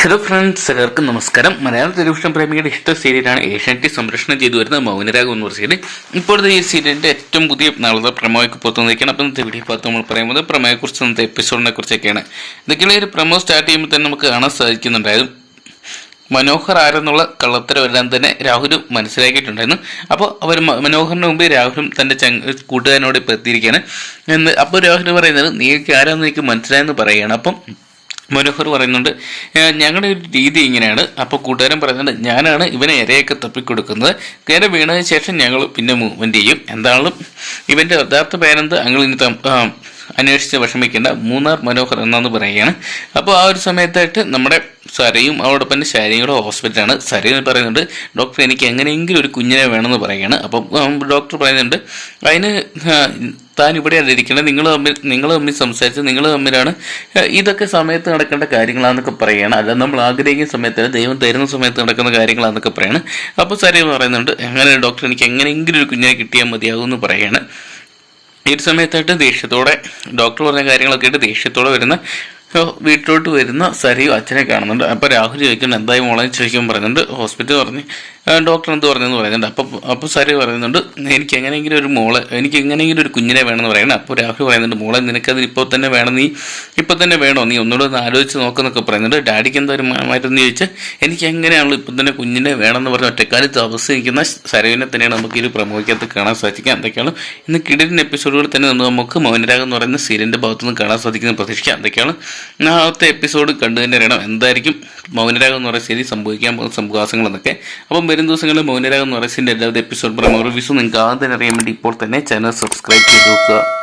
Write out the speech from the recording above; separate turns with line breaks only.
Hello friends എല്ലാവർക്കും നമസ്കാരം. മലയാള television പ്രേമികളുടെ ഇഷ്ട സീരിയലാണ് ഏഷ്യാനെറ്റ് സംരക്ഷണം ചെയ്തു വരുന്ന മൗനരാഗം എന്ന് പറഞ്ഞ സീരിയൽ ഇപ്പോഴത്തെ ഈ സീരിയലിന്റെ ഏറ്റവും പുതിയ നാളത്തെ പ്രമോയ്ക്ക് പുറത്തുനിന്നിരിക്കുകയാണ് അപ്പം ഇന്നത്തെ വീഡിയോ ഭാഗത്ത് നമ്മൾ പറയുന്നത് പ്രമേയക്കുറിച്ച് ഇന്നത്തെ എപ്പിസോഡിനെ കുറിച്ചൊക്കെയാണ്. ഇതൊക്കെയുള്ള ഒരു പ്രമോ സ്റ്റാർട്ട് ചെയ്യുമ്പോൾ തന്നെ നമുക്ക് കാണാൻ സാധിക്കുന്നുണ്ടായിരുന്നു. മനോഹർ ആരെന്നുള്ള കള്ളത്തരമെല്ലാം തന്നെ രാഹുൽ മനസ്സിലാക്കിയിട്ടുണ്ടായിരുന്നു. അപ്പോൾ അവർ മനോഹറിന് മുമ്പ് രാഹുലും തന്റെ ചങ്ങ കൂട്ടുകാരനോട് ഇപ്പോൾ എത്തിയിരിക്കുകയാണ്. എന്ന് അപ്പോൾ രാഹുൽ പറയുന്നത് നീക്ക് ആരാന്ന് എനിക്ക് മനസ്സിലായെന്ന് പറയുകയാണ്. അപ്പം മനോഹർ പറയുന്നുണ്ട് ഞങ്ങളുടെ ഒരു രീതി ഇങ്ങനെയാണ്. അപ്പോൾ കൂട്ടുകാരൻ പറയുന്നുണ്ട് ഞാനാണ് ഇവനെ ഇരയൊക്കെ തപ്പിക്കൊടുക്കുന്നത്. കയറി വീണതിന് ശേഷം ഞങ്ങൾ പിന്നെ മൂവ്മെന്റ് ചെയ്യും. എന്തായാലും ഇവന്റെ യഥാർത്ഥ പേരെന്ത്? അങ്ങൾ ഇനി അന്വേഷിച്ച് വിഷമിക്കേണ്ട മൂന്നാർ മനോഹർ എന്നാന്ന് പറയുകയാണ്. അപ്പോൾ ആ ഒരു സമയത്തായിട്ട് നമ്മുടെ സരയും അവളോടൊപ്പം തന്നെ ശാരിയുടെ ഹോസ്പിറ്റലാണ് സരയിൽ പറയുന്നുണ്ട് ഡോക്ടർ എനിക്ക് എങ്ങനെയെങ്കിലും ഒരു കുഞ്ഞിനെ വേണമെന്ന് പറയുകയാണ്. അപ്പം ഡോക്ടർ പറയുന്നുണ്ട് അതിന് താൻ ഇവിടെയാണ് ഇരിക്കേണ്ടത് നിങ്ങൾ തമ്മിൽ നിങ്ങൾ തമ്മിൽ സംസാരിച്ച് നിങ്ങൾ തമ്മിലാണ് ഇതൊക്കെ സമയത്ത് നടക്കേണ്ട കാര്യങ്ങളാണെന്നൊക്കെ പറയുകയാണ്. അല്ല നമ്മൾ ആഗ്രഹിക്കുന്ന സമയത്ത് ദൈവം തരുന്ന സമയത്ത് നടക്കുന്ന കാര്യങ്ങളാണെന്നൊക്കെ പറയാണ് അപ്പോൾ സരി പറയുന്നുണ്ട് അങ്ങനെ ഡോക്ടർ എനിക്ക് എങ്ങനെയെങ്കിലും ഒരു കുഞ്ഞിനെ കിട്ടിയാൽ മതിയാകും എന്ന് പറയുകയാണ്. ഈ ഒരു സമയത്തായിട്ട് ദേഷ്യത്തോടെ ഡോക്ടർ പറഞ്ഞ കാര്യങ്ങളൊക്കെ ആയിട്ട് ദേഷ്യത്തോടെ വരുന്ന വീട്ടിലോട്ട് വരുന്ന സരിയും അച്ഛനെ കാണുന്നുണ്ട്. അപ്പോൾ രാഹുൽ ചോദിക്കുന്നുണ്ട് എന്തായി മോളെ? ചോദിക്കുമ്പോൾ പറയുന്നുണ്ട് ഹോസ്പിറ്റൽ പറഞ്ഞ് ഡോക്ടർ എന്ത് പറഞ്ഞെന്ന് പറയുന്നുണ്ട്. അപ്പോൾ അപ്പോൾ സരി പറയുന്നുണ്ട് എനിക്ക് എങ്ങനെയെങ്കിലും ഒരു മോളെ എനിക്ക് എങ്ങനെയെങ്കിലും ഒരു കുഞ്ഞിനെ വേണമെന്ന് പറയണം. അപ്പോൾ രാഹുൽ പറയുന്നുണ്ട് മോളെ നിനക്കത് ഇപ്പോൾ തന്നെ വേണം. നീ ഇപ്പോൾ തന്നെ വേണോ? നീ ഒന്നുകൂടെ ഒന്ന് ആലോചിച്ച് നോക്കുന്നൊക്കെ പറയുന്നുണ്ട്. ഡാഡിക്ക് എന്താ ഒരു മാറ്റം ചോദിച്ചാൽ എനിക്ക് എങ്ങനെയാണല്ലോ ഇപ്പം തന്നെ കുഞ്ഞിനെ വേണമെന്ന് പറഞ്ഞ ഒറ്റക്കാലത്ത് താമസിക്കുന്ന സരവിനെ തന്നെയാണ് നമുക്ക് ഈ ഒരു പ്രമുഖത്ത് കാണാൻ സാധിക്കുക. എന്തൊക്കെയാണ്? ഇന്ന് കിടിലൻ എപ്പിസോഡുകൾ തന്നെ നമുക്ക് മൗനരാഗം എന്ന് പറയുന്ന സീരിയലിന്റെ ഭാഗത്തുനിന്ന് കാണാൻ സാധിക്കുന്ന പ്രതീക്ഷിക്കാം എന്തൊക്കെയാണ്? നാളത്തെ എപ്പിസോഡ് കണ്ടു തന്നെ അറിയണം എന്തായിരിക്കും? മൗനരാഗം എന്ന് പറയുന്ന ശരി സംഭവിക്കാൻ പോകുന്ന സംഭവാസങ്ങൾ എന്നൊക്കെ. അപ്പം വരും ദിവസങ്ങളിൽ മൗനരാഗം എന്ന് പറയുന്ന എല്ലാവരും എപ്പിസോഡ് പ്രമോ റിവ്യൂസും നിങ്ങൾക്ക് ആദ്യം അറിയാൻ വേണ്ടി ഇപ്പോൾ തന്നെ ചാനൽ സബ്സ്ക്രൈബ് ചെയ്ത് നോക്കുക.